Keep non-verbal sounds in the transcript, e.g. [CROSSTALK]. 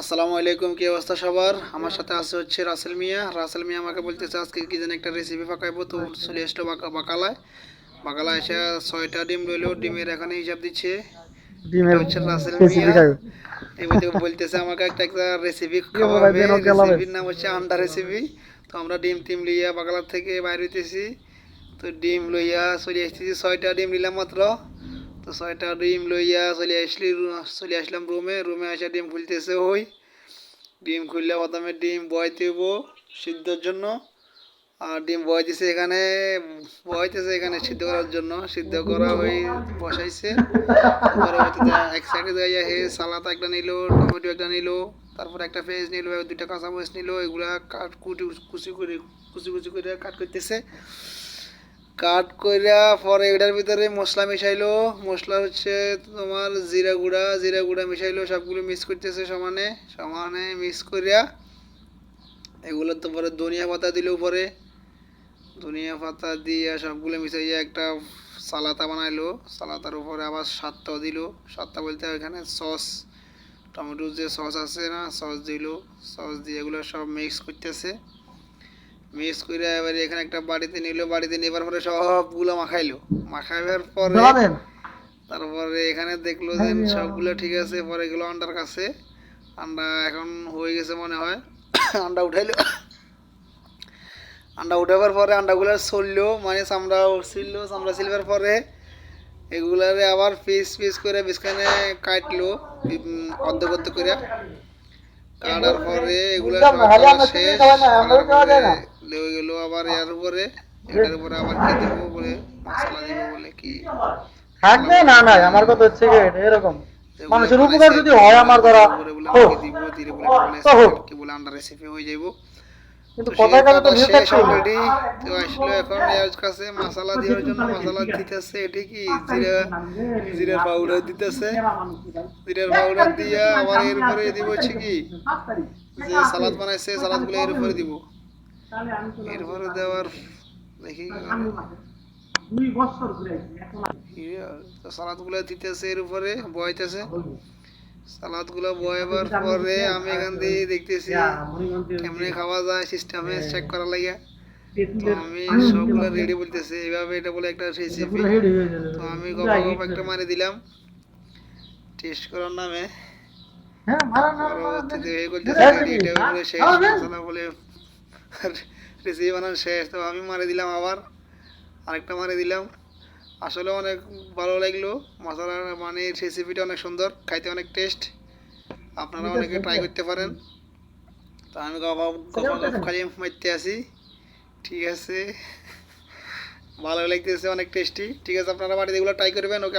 আসসালামু আলাইকুম কি অবস্থা সবার? আমার সাথে আছে হচ্ছে রাসেল মিয়া। রাসেল মিয়া আমাকে বলতেছে আজকে কি যেন একটা রেসিপি পাকাইবো তো চলে বাঁকা বাকালায়। বাকালায় এসে ছয়টা ডিম রইল ডিমের এখানে হিসাব দিচ্ছে। ডিমের হচ্ছে রাসেল মিয়া। এবার বলতেছে আমাকে একটা একটা রেসিপি খাওয়াবে। রেসিপির নাম হচ্ছে আন্ডা রেসিপি তো আমরা ডিম টিম লইয়া বাকালার থেকে বাইরে হইতেছি। তো ডিম লইয়া চলে আসতেছি ছয়টা ডিম নিলাম মাত্র। তো ছয়টা ডিম লইয়া চলে আসলি চলে আসলাম রুমে রুমে এসে ডিম খুলতেছে ওই ডিম খুললে প্রথমে ডিম বয় দেব সিদ্ধর জন্য। আর ডিম বয় দিছে এখানে বয়তেছে এখানে সিদ্ধ করার জন্য। সিদ্ধ করা হয়ে বসাইছে। পরবর্তীতে এক সাইডে যাইয়া হে সালাদ একটা নিল, টমেটো একটা নিল, তারপর একটা পেঁয়াজ নিল, দুইটা কাঁচামরিচ নিল, এগুলা কাট কুটি, কুচি করে, কুচি কুচি করে কাট করতেছে। কাট কইরা পরে এটার ভিতরে মশলা মিশাইলো। মশলা হচ্ছে তোমার জিরা গুঁড়া জিরা গুঁড়া মিশাইলো, সবগুলো মিক্স করতেছে সমানে। সমানে মিক্স করিয়া এগুলো তো পরে ধনিয়া পাতা দিল উপরে। ধনিয়া পাতা দিয়ে সবগুলো মিশাইয়া একটা সালাতা বানাইলো। সালাতার উপরে আবার সাতটাও দিল। সাতটা বলতে ওইখানে সস, টমেটোর যে সস আছে না, সস দিল। সস দিয়ে এগুলো সব মিক্স করতেছে। মিক্স করে এবার এখানে একটা বাড়িতে নিলো বাড়িতে নেবার পরে সবগুলো মাখাইলো। মাখাইবার পরে তারপরে এখানে দেখল যে সবগুলো ঠিক আছে পরে এগুলো আন্ডার কাছে। আন্ডা এখন হয়ে গেছে মনে হয়। [COUGHS] আন্ডা উঠাইলো। আন্ডা উঠাবার পরে আন্ডাগুলো চলল মানে চামড়া ছিল চামড়া ছিলবার পরে এগুলারে আবার পিস পিস করে বিছখানে কাটলো অর্ধেক করে কাটার পরে এগুলো শেষ লেগে গেল আবার এর উপরে এটার উপরে আবার কি দেবো বলে মশলা দিব বলে কি? থাকবে? না না আমার কথা হচ্ছে কি এটা এরকম মানুষের উপকার যদি হয় আমার দ্বারা কি বলে আন্ডার রেসিপি হয়ে যাইব। কিন্তু তো কথায় কথা তো থাকছে। তো আসলো এখন এর কাছে মশলা দেওয়ার জন্য মশলা দিতেছে এটি কি জিরা জিরার পাউডার দিতেছে? জিরার পাউডার দিয়া আবার এর উপরে দিব হচ্ছে কি? যে সালাদ বানাইছে সালাদগুলো এর উপরে দিব। এর উপরে দেওয়ার দেখি। সালাদগুলো দিতেছে এর উপরে বয়তেছে সালাদগুলো বয়াবার পরে আমি এখান দিয়ে দেখতেছি। কেমনে খাওয়া যায় সিস্টেমে চেক করা লাগে তো আমি সবগুলো রেডি বলতেছে এইভাবে এটা বলে একটা রেসিপি তো আমি গপ গপ একটা মারি দিলাম। টেস্ট করার নামে। হ্যাঁ পরবর্তীতে এই করতেছে এটা বলে শেষ। মশলা বলে রেসিপি বানানো শেষ তো আমি মারি দিলাম আবার আরেকটা মারি দিলাম। আসলে অনেক ভালো লাগল মশলা মানে রেসিপিটা অনেক সুন্দর খাইতে অনেক টেস্ট আপনারা অনেকে ট্রাই করতে পারেন। তো আমি খালি মারতে আসি ঠিক আছে। ভালো লাগতেছে অনেক টেস্টি ঠিক আছে আপনারা বাড়িতে এগুলো ট্রাই করবেন ওকে